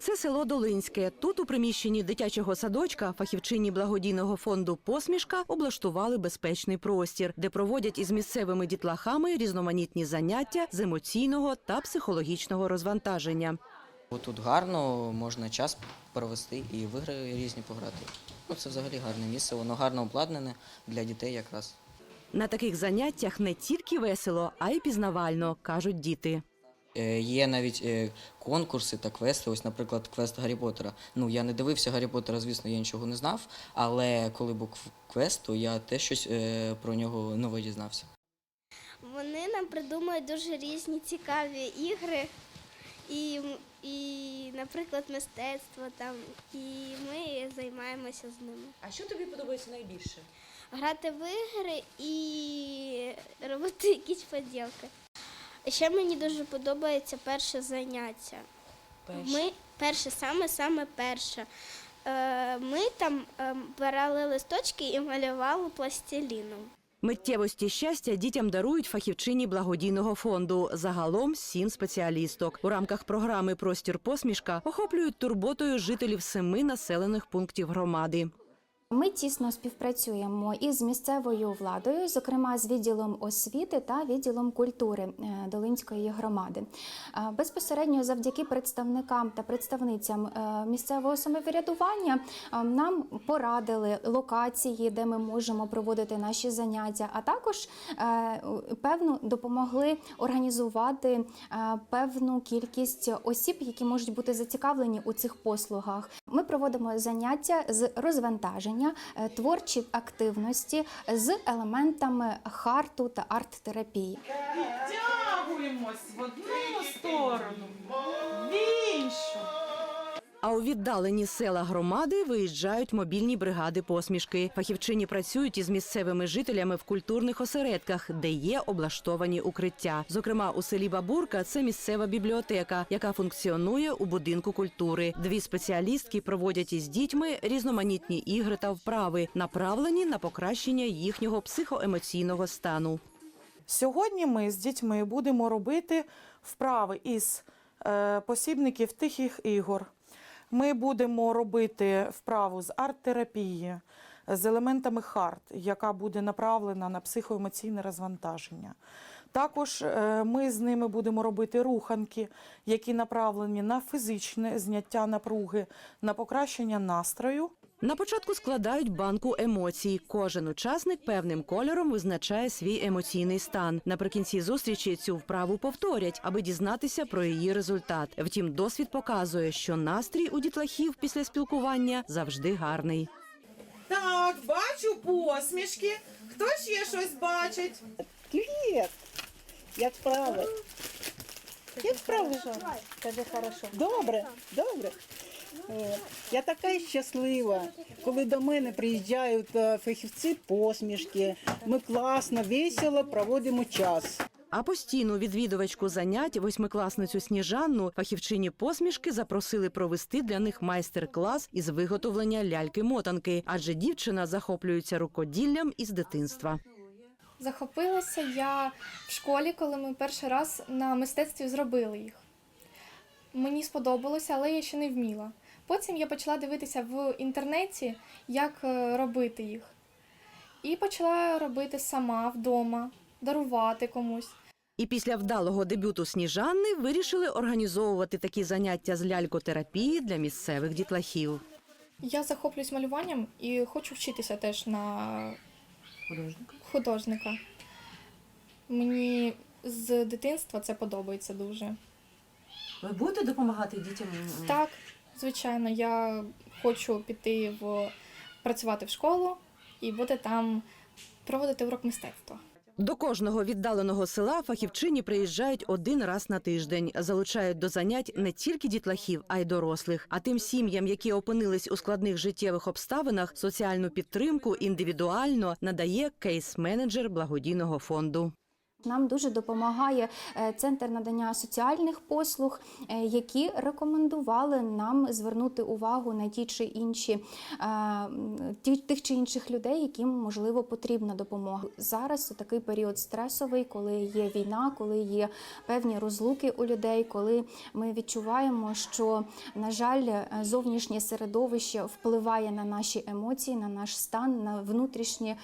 Це село Долинське. Тут у приміщенні дитячого садочка фахівчині благодійного фонду Посмішка облаштували безпечний простір, де проводять із місцевими дітлахами різноманітні заняття з емоційного та психологічного розвантаження. Тут гарно можна час провести і в ігри різні пограти. Ну, це взагалі гарне місце, воно гарно обладнане для дітей якраз. На таких заняттях не тільки весело, а й пізнавально, кажуть діти. Е, Є навіть е, конкурси та квести. Ось, наприклад, квест Гаррі Поттера. Ну, я не дивився Гаррі Поттера, звісно, я нічого не знав, але коли був квест, то я теж щось е, про нього нове дізнався. Вони нам придумують дуже різні цікаві ігри, і, і наприклад, мистецтво там. І ми займаємося з ними. А що тобі подобається найбільше? Грати в ігри і робити якісь поділки. Ще мені дуже подобається перше заняття. Ми перше, саме саме перше. Е, Ми там е, брали листочки і малювали пластиліном. Миттєвості щастя дітям дарують фахівчині благодійного фонду. Загалом сім спеціалісток. У рамках програми Простір посмішка охоплюють турботою жителів семи населених пунктів громади. Ми тісно співпрацюємо із місцевою владою, зокрема з відділом освіти та відділом культури е, Долинської громади. Е, Безпосередньо завдяки представникам та представницям е, місцевого самоврядування нам порадили локації, де ми можемо проводити наші заняття, а також певну допомогли організувати певну кількість осіб, які можуть бути зацікавлені у цих послугах. Ми проводимо заняття з розвантаження, е, творчі активності з елементами харту та арт-терапії. Підтягуємось в одну сторону, в іншу. А у віддалені села громади виїжджають мобільні бригади посмішки. Фахівчині працюють із місцевими жителями в культурних осередках, де є облаштовані укриття. Зокрема, у селі Бабурка це місцева бібліотека, яка функціонує у будинку культури. Дві спеціалістки проводять із дітьми різноманітні ігри та вправи, направлені на покращення їхнього психоемоційного стану. Сьогодні ми з дітьми будемо робити вправи із е, посібників тихих ігор. Ми будемо робити вправу з арт-терапії, з елементами харт, яка буде направлена на психоемоційне розвантаження. Також е, ми з ними будемо робити руханки, які направлені на фізичне зняття напруги, на покращення настрою. На початку складають банку емоцій. Кожен учасник певним кольором визначає свій емоційний стан. Наприкінці зустрічі цю вправу повторять, аби дізнатися про її результат. Втім, досвід показує, що настрій у дітлахів після спілкування завжди гарний. Так, бачу посмішки. Хто ще щось бачить? Привет! Як справи? Як справи? Тебе хорошо. Добре, добре. Я така щаслива, коли до мене приїжджають е, фахівці посмішки. Ми класно, весело проводимо час. А постійну відвідувачку занять, восьмикласницю Сніжанну, фахівчині посмішки запросили провести для них майстер-клас із виготовлення ляльки-мотанки, адже дівчина захоплюється рукоділлям із дитинства. Захопилася я в школі, коли ми перший раз на мистецтві зробили їх. Мені сподобалося, але я ще не вміла. Потім я почала дивитися в інтернеті, як е, робити їх. І почала робити сама вдома, дарувати комусь. І після вдалого дебюту Сніжанни вирішили організовувати такі заняття з лялькотерапії для місцевих дітлахів. Я захоплююсь малюванням і хочу вчитися теж на художника. Мені з дитинства це подобається дуже. Ви будете допомагати дітям? Так, звичайно, я хочу піти в працювати в школу і бути там проводити урок мистецтва. До кожного віддаленого села фахівчині приїжджають один раз на тиждень. Залучають до занять не тільки дітлахів, а й дорослих. А тим сім'ям, які опинились у складних життєвих обставинах, соціальну підтримку індивідуально надає кейс-менеджер благодійного фонду. Нам дуже допомагає е, центр надання соціальних послуг, е, які рекомендували нам звернути увагу на ті чи інші е, тих чи інших людей, яким можливо потрібна допомога. Зараз у такий період стресовий, коли є війна, коли є певні розлуки у людей, коли ми відчуваємо, що на жаль, зовнішнє середовище впливає на наші емоції, на наш стан, на внутрішні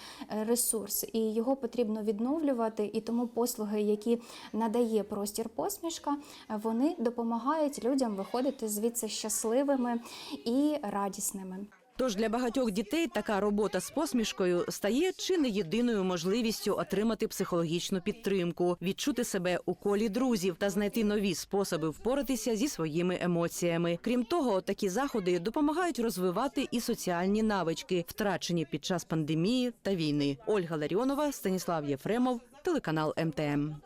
ресурси, і його потрібно відновлювати. І тому послуги, які надає простір посмішка, вони допомагають людям виходити звідси щасливими і радісними. Тож для багатьох дітей така робота з посмішкою стає чи не єдиною можливістю отримати психологічну підтримку, відчути себе у колі друзів та знайти нові способи впоратися зі своїми емоціями. Крім того, такі заходи допомагають розвивати і соціальні навички, втрачені під час пандемії та війни. Ольга Ларіонова, Станіслав Єфремов, телеканал МТМ.